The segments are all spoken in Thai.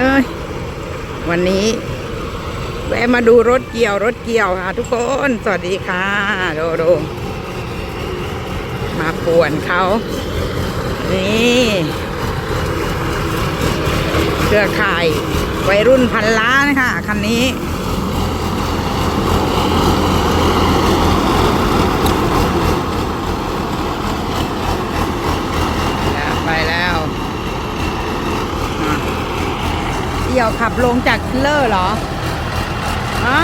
อ้ยวันนี้ แวะมาดูรถเกี่ยวรถเกี่ยวค่ะ ทุกคน สวัสดีค่ะโดโดมาป่วนเขา นี่เครือข่ายวัยรุ่นพันล้านค่ะคันนี้ แล้วไปแล้วอะเดี่ยว ขับลงจากทิลเลอร์เหรอฮะ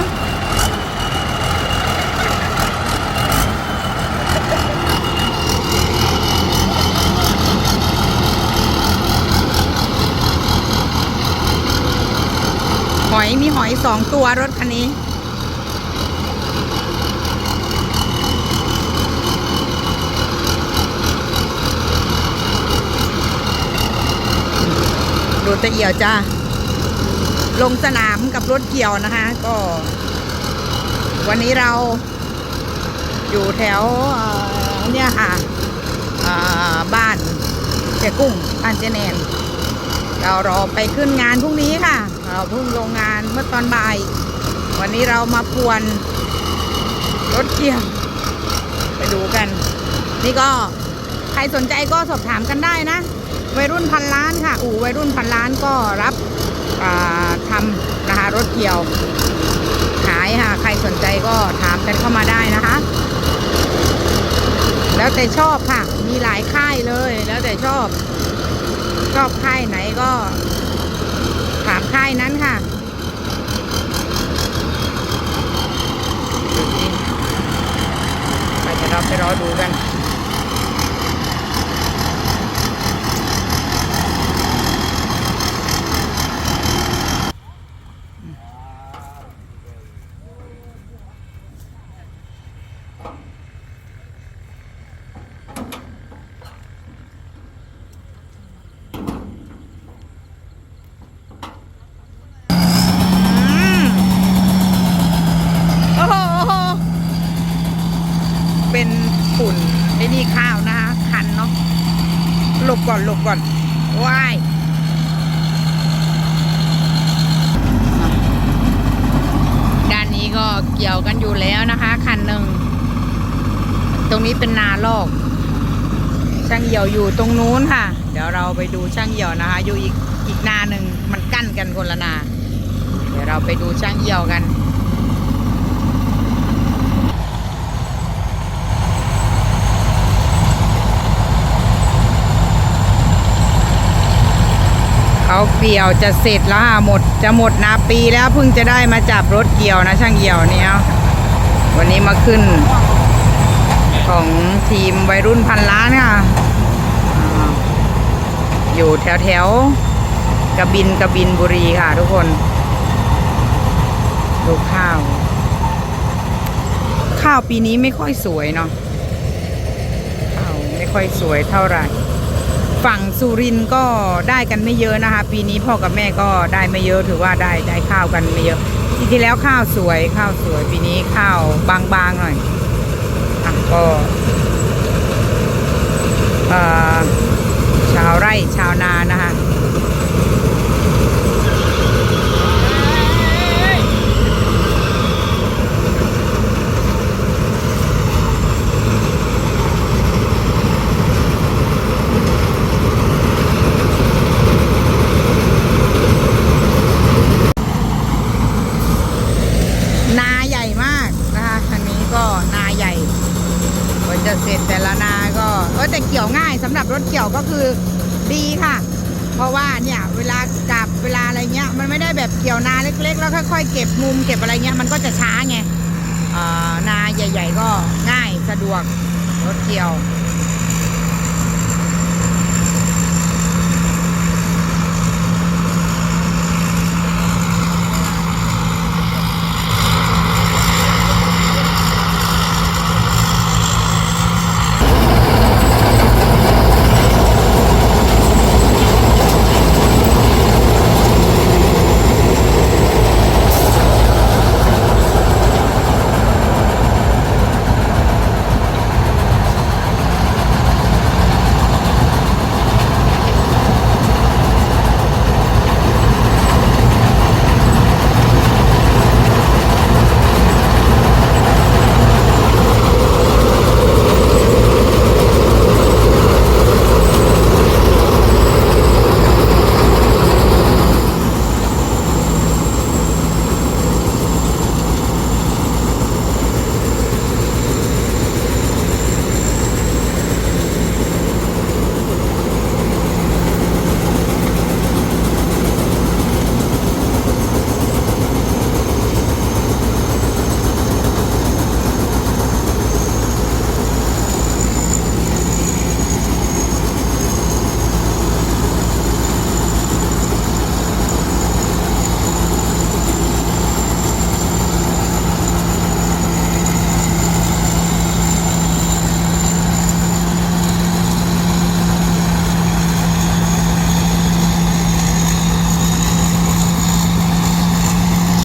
หอยมีหอยสองตัวรถคันนี้ดูตะเอียวจ้า ลงสนามกับรถเกี่ยวนะคะ ก็ วันนี้เราอยู่แถวเอ่อเนี่ยค่ะบ้านเจกุ้งบ้านเจแนนเรารอไปขึ้นงานพรุ่งนี้ค่ะ เราเพิ่งลงงานเมื่อตอนบ่าย วันนี้เรามาปวนรถเกี่ยว ไปดูกัน นี่ก็ใครสนใจก็สอบถามกันได้นะ วัยรุ่นพันล้านค่ะ อู่วัยรุ่นพันล้านก็รับอ่า ทำนะคะรถเกี่ยวขายค่ะ ใครสนใจก็ถามกันเข้ามาได้นะคะ แล้วแต่ชอบค่ะ มีหลายค่ายเลย แล้วแต่ชอบ ชอบค่ายไหนก็ ถามค่ายนั้นค่ะไปเดี๋ยวเราไปรอดูกัน อืมโอ้โหโอ้โห เป็นฝุ่นไอ้นี่ข้าวนะคะ คันเนาะ หลบ ก่อนหลบก่อนว้ายด้านนี้ก็เกี่ยวกันอยู่แล้วนะคะคันหนึ่ง ตรงนี้เป็นนาลอก ช่างเหี่ยวอยู่ตรงนู้นค่ะ เดี๋ยวเราไปดูช่างเหี่ยวนะคะ อยู่อีกอีกนาหนึ่งมันกั้นกันคนละนา เดี๋ยวเราไปดูช่างเหี่ยวกัน เขาเกี่ยวจะเสร็จแล้วค่ะหมดจะหมดนาปีแล้วเพิ่งจะได้มาจับรถเกี่ยวนะช่างเหี่ยวเนี่ยวันนี้มาขึ้น ของทีมวัยรุ่นพันล้านค่ะอยู่แถวแถวๆกระบินกระบินบุรีค่ะทุกคนดูข้าว ข้าวปีนี้ไม่ค่อยสวยเนาะข้าวไม่ค่อยสวยเท่าไหร่ ฝั่งสุรินทร์ก็ได้กันไม่เยอะนะคะ ปีนี้พ่อกับแม่ก็ได้ไม่เยอะถือว่าได้ได้ข้าวกันไม่เยอะปีที่แล้วข้าวสวยข้าวสวย ปีนี้ข้าวบางๆหน่อยอะก็เออชาวไร่ชาวนานะคะ นาใหญ่มากนะคะอันนี้ก็นาใหญ่กว่าจะเสร็จแต่ละนา ก็เออแต่เกี่ยวง่ายสำหรับรถเกี่ยวก็คือดีค่ะ เพราะว่าเนี่ยเวลากลับเวลาอะไรเงี้ยมันไม่ได้แบบเกี่ยวนาเล็ก ๆ แล้วค่อยๆเก็บมุมเก็บอะไรเงี้ยมันก็จะช้าไงนาใหญ่ ๆ ก็ง่ายสะดวกรถเกี่ยว